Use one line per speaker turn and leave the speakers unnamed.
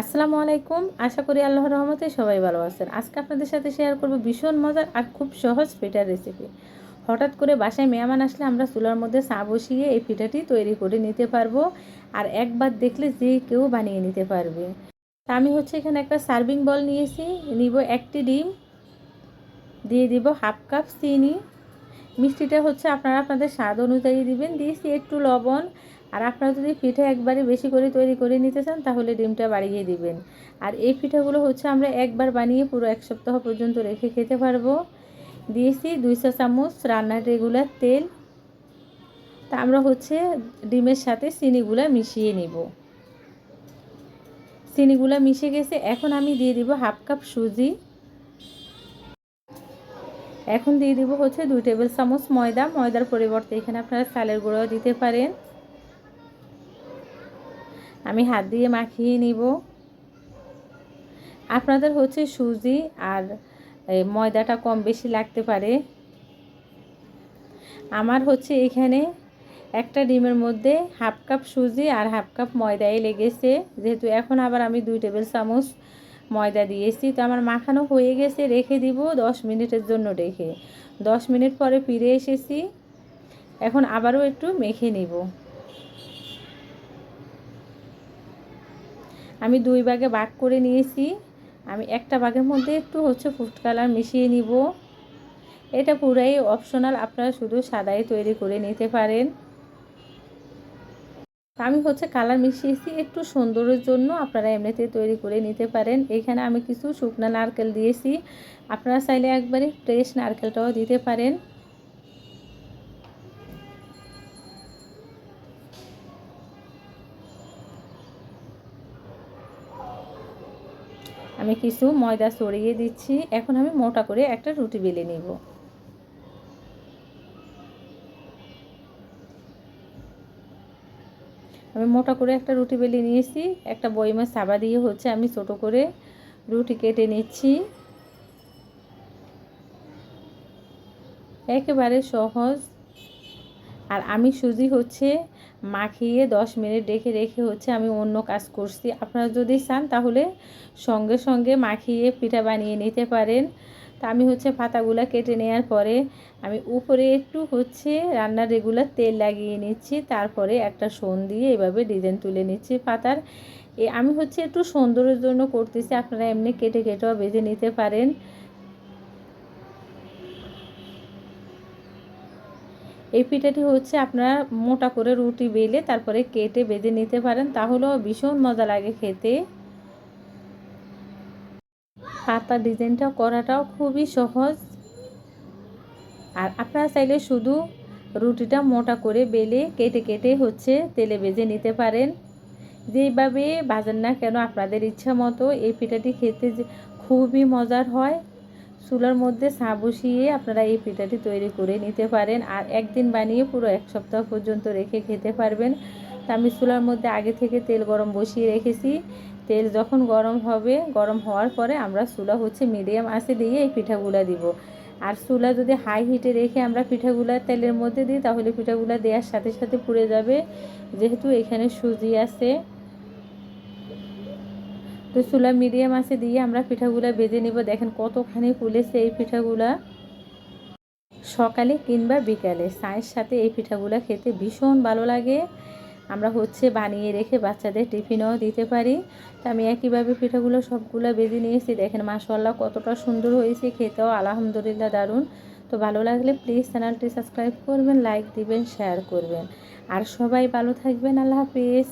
আসসালামু আলাইকুম। আশা করি আল্লাহর রহমতে সবাই ভালো আছেন। আজকে আপনাদের সাথে শেয়ার করব ভীষণ মজার আর খুব সহজ পিঠার রেসিপি হঠাৎ করে বাসায় মেহমান আসলে আমরা চুলার মধ্যে চা বসিয়ে এই পিঠাটি তৈরি করে নিতে পারব আর একবার দেখলে যে কেউ বানিয়ে নিতে পারবে। তা আমি হচ্ছে এখানে একটা সার্ভিং বল নিয়েছি। নিব একটি ডিম, দিয়ে দিব হাফ কাপ চিনি। মিষ্টিটা হচ্ছে আপনারা আপনাদের স্বাদ অনুযায়ী দিবেন। দিয়েছি একটু লবণ আর আপনারা যদি পিঠে একবারে বেশি করে তৈরি করে নিতে চান, তাহলে ডিমটা বাড়িয়ে দিবেন। আর এই পিঠাগুলো হচ্ছে আমরা একবার বানিয়ে পুরো এক সপ্তাহ পর্যন্ত রেখে খেতে পারব। দিয়েছি দুইশো চামচ রান্নার রেগুলার তেল। তা আমরা হচ্ছে ডিমের সাথে চিনিগুলা মিশিয়ে নিব। চিনিগুলা মিশে গেছে, এখন আমি দিয়ে দিব হাফ কাপ সুজি। এখন দিয়ে দিব হচ্ছে দুই টেবিল চামচ ময়দা। ময়দার পরিবর্তে এখানে আপনারা চালের গুঁড়ো দিতে পারেন। আমি হাত দিয়ে মাখিয়ে নিব। আপনাদের হচ্ছে সুজি আর ময়দাটা কম বেশি লাগতে পারে। আমার হচ্ছে এখানে একটা ডিমের মধ্যে হাফ কাপ সুজি আর হাফ কাপ ময়দাই লেগেছে। যেহেতু এখন আবার আমি দুই টেবিল চামচ ময়দা দিয়েছি, তো আমার মাখানো হয়ে গেছে, রেখে দিব দশ মিনিটের জন্য রেখে। দশ মিনিট পরে ফিরে এসেছি। এখন আবারও একটু মেখে নিব। আমি দুই ভাগে ভাগ করে নিয়েছি। আমি একটা ভাগের মধ্যে একটু হচ্ছে ফুড কালার মিশিয়ে নিব। এটা পুরাই অপশনাল আপনারা শুধু সাদাই তৈরি করে নিতে পারেন। আমি হচ্ছে কালার মিশিয়েছি, একটু সুন্দরের জন্য আপনারা এমনিতে তৈরি করে নিতে পারেন। এখানে আমি কিছু শুকনো নারকেল দিয়েছি। আপনারা চাইলে একবারে ফ্রেশ নারকেলটাও দিতে পারেন। আমি কিছু ময়দা সরিয়ে দিচ্ছি। এখন আমি মোটা করে একটা রুটি বেলে নিব। আমি মোটা করে একটা রুটি বেলে নিয়েছি। একটা বইমের সাবা দিয়ে হচ্ছে আমি ছোট করে রুটি কেটে নিচ্ছি। একেবারে সহজ। আর আমি সুজি হচ্ছে মাখিয়ে দশ মিনিট রেখে রেখে হচ্ছে আমি অন্য কাজ করছি। আপনারা যদি চান তাহলে সঙ্গে সঙ্গে মাখিয়ে পিঠা বানিয়ে নিতে পারেন। তা আমি হচ্ছে পাতাগুলো কেটে নেওয়ার পরে আমি উপরে একটু হচ্ছে রান্নার রেগুলার তেল লাগিয়ে নিচ্ছি। তারপরে একটা সোন দিয়ে এভাবে ডিজাইন তুলে নিচ্ছি পাতার। এ আমি হচ্ছে একটু সৌন্দর্যের জন্য করতেছি। আপনারা এমনি কেটে, কেটেও বেঁধে নিতে পারেন। এই পিঠাটি হচ্ছে আপনারা মোটা করে রুটি বেলে তারপরে কেটে বেঁধে নিতে পারেন, তাহলেও ভীষণ মজা লাগে খেতে। পাতা ডিজাইনটা করাটাও খুবই সহজ। আর আপনারা চাইলে শুধু রুটিটা মোটা করে বেলে কেটে কেটে হচ্ছে তেলে বেজে নিতে পারেন। যেইভাবে বাজার না কেন, আপনাদের ইচ্ছা মতো এই পিঠাটি খেতে খুবই মজার হয়। চুলার মধ্যে চা বসিয়ে আপনারা এই পিঠাটি তৈরি করে নিতে পারেন আর একদিন বানিয়ে পুরো এক সপ্তাহ পর্যন্ত রেখে খেতে পারবেন। তা আমি চুলার মধ্যে আগে থেকে তেল গরম বসিয়ে রেখেছি। তেল যখন গরম হবে, গরম হওয়ার পরে আমরা চুলা হচ্ছে মিডিয়াম আঁচে দিয়ে এই পিঠাগুলা দিব। আর চুলা যদি হাই হিটে রেখে আমরা পিঠাগুলা তেলের মধ্যে দিই, তাহলে পিঠাগুলা দেওয়ার সাথে সাথে পুড়ে যাবে। যেহেতু এখানে সুজি আছে তো চুলা মিডিয়াম আছে দিয়ে আমরা পিঠাগুলা বেজে নিব। দেখেন কতখানি ফুলেছে এই পিঠাগুলা। সকালে কিংবা বিকালে চায়ের সাথে এই পিঠাগুলা খেতে ভীষণ ভালো লাগে। আমরা হচ্ছে বানিয়ে রেখে বাচ্চাদের টিফিনও দিতে পারি। তো আমি একইভাবে পিঠাগুলো সবগুলো বেজে নিয়েছি। দেখেন মাশাল্লাহ কতটা সুন্দর হয়েছে, খেতেও আলহামদুলিল্লাহ দারুণ। তো ভালো লাগলে প্লিজ চ্যানেলটি সাবস্ক্রাইব করবেন লাইক দিবেন শেয়ার করবেন। আর সবাই ভালো থাকবেন, আল্লাহ হাফিজ।